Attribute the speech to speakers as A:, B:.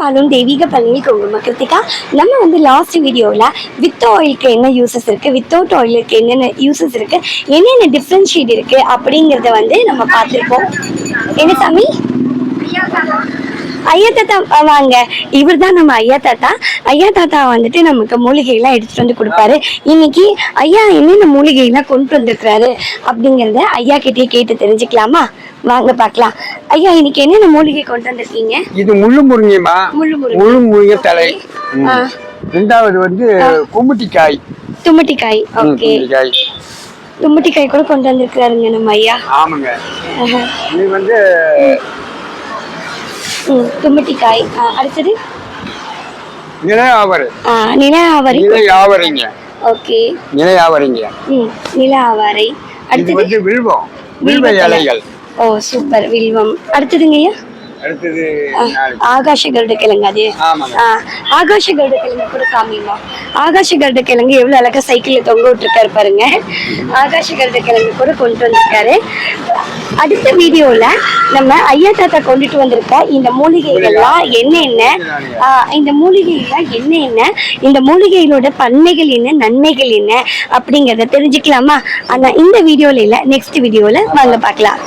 A: பாலும் தெய்வீக பழனி குங்கும கிருத்திகா நம்ம வந்து லாஸ்ட் வீடியோவில் வித் ஆயிலுக்கு என்ன யூசஸ் இருக்குது வித்தவுட் ஆயிலுக்கு என்னென்ன யூசஸ் இருக்குது என்னென்ன டிஃப்ரென்ஷியேட் இருக்குது அப்படிங்கிறத வந்து நம்ம பார்த்துருப்போம். என்ன சாமி? ஐயா தாத்தா வாங்க. இவர் தான் நம்ம ஐயா தாத்தா. ஐயா தாத்தா வந்துட்டு நமக்கு மூலிகைலாம் எடுத்துட்டு வந்து கொடுப்பாரு. இன்னைக்கு ஐயா என்னென்ன மூலிகைலாம் கொண்டு வந்திருக்கிறாரு அப்படிங்கிறத ஐயா கிட்டே கேட்டு தெரிஞ்சுக்கலாமா? வாங்க பார்க்கலாம். ஐயா இன்னைக்கு என்னென்ன மூலிகை கொண்டு வந்திருக்கீங்க?
B: இது முள்ளு முருங்கைமா
A: முள்ளு முருங்கை.
B: தலை. ரெண்டாவது வந்து கும்முட்டிக்காய்.
A: தும்மட்டிக்காய்
B: ம்,
A: ஓகே. தும்மட்டிக்காய் கூட கொண்டு வந்திருக்கிறாருங்க நம்ம ஐயா.
B: ஆமாங்க. இது வந்து
A: ஆ, அடுத்தது?
B: நிலை ஆவரை
A: ஆ, நில ஆவாரை
B: நிலை ஆவரைங்க
A: ஓகே.
B: நிலை ஆவரைங்க
A: ம் நில ஆவாரை
B: இது
A: அடுத்தது?
B: வந்து வில்வம். வில்வ
A: வில்வத்தலை.
B: இலைகள்.
A: ஓ சூப்பர். வில்வம். அடுத்ததுங்க ஐயா
B: அடுத்தது.
A: ஆகாஷ கருட கிழங்கு அது. ஆகாஷ கருட கிழங்கு கூட காமிமா ஆகாஷ கருட கிழங்கு எவ்வளவு அழகா சைக்கிள்ல தொங்க விட்டுருக்காரு பாருங்க. ஆகாஷ கருட கிழங்கு கூட கொண்டு வந்திருக்காரு. அடுத்த வீடியோல நம்ம ஐயா தாத்தா கொண்டுட்டு வந்திருக்க இந்த மூலிகைகள்லாம் என்னென்ன? இந்த மூலிகைகள்லாம் என்னென்ன? இந்த மூலிகைகளோட பன்மைகள் என்ன நன்மைகள் என்ன அப்படிங்கறத தெரிஞ்சுக்கலாமா? ஆனா இந்த வீடியோல இல்ல நெக்ஸ்ட் வீடியோல வாங்க பார்க்கலாம்.